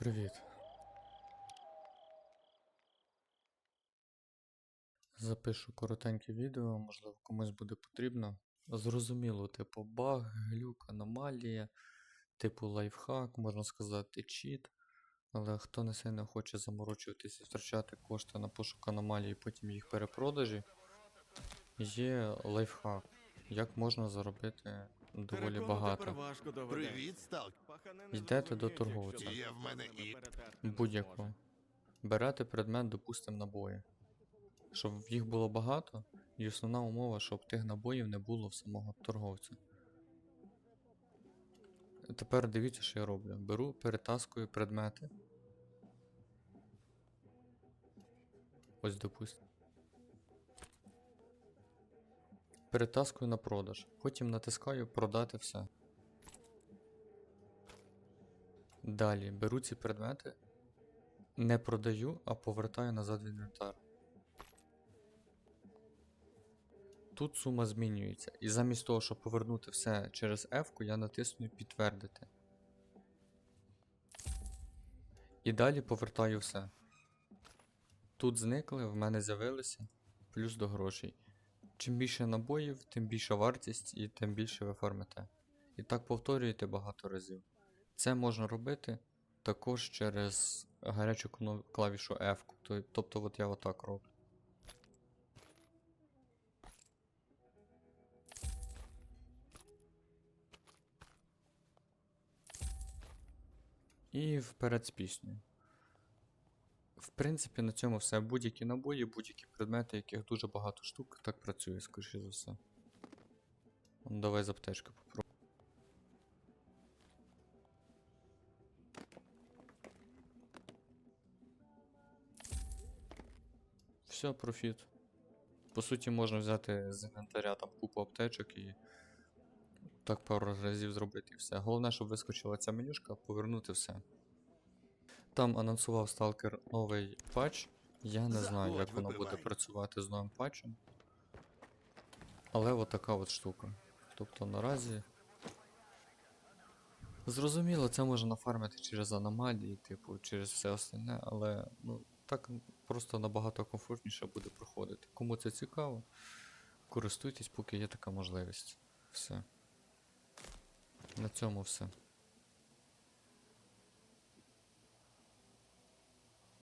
Привіт. Запишу коротеньке відео, можливо, комусь буде потрібно. Зрозуміло, типу баг, глюк, аномалія, типу лайфхак, можна сказати, чіт. Але хто не сильно хоче заморочуватися і втрачати кошти на пошук аномалії, потім їх перепродажі, є лайфхак, як можна заробити доволі багато. Привіт, Сталк. Йдете до торговця. Є в мене і. Будь-яку. Берете предмет, допустим, набої. Щоб їх було багато, і основна умова, щоб тих набоїв не було в самого торговця. Тепер дивіться, що я роблю. Беру, перетаскую предмети. Ось допустим. Перетаскую на продаж. Потім натискаю продати все. Далі беру ці предмети, не продаю, а повертаю назад в інвентар. Тут сума змінюється, і замість того, щоб повернути все через F, я натисну підтвердити. І далі повертаю все. Тут зникли, в мене з'явилися, плюс до грошей. Чим більше набоїв, тим більша вартість і тим більше ви фармите. І так повторюєте багато разів. Це можна робити також через гарячу клавішу F. Тобто от я отак роблю. І вперед з піснею. В принципі, на цьому все. Будь-які набої, будь-які предмети, яких дуже багато штук, так працює, скоріше за все. Ну, Давай з аптечки попробуємо. Все, профіт. По суті, можна взяти з інвентаря там купу аптечок і так пару разів зробити все. Головне, щоб вискочила ця менюшка, повернути все. Там анонсував сталкер новий патч. Я не знаю, як воно буде працювати з новим патчем. Але от от штука. Тобто наразі. Зрозуміло, це можна нафармити через аномалії, типу, через все остальне, але ну, так просто набагато комфортніше буде проходити. Кому це цікаво, користуйтесь, поки є така можливість. Все. На цьому все.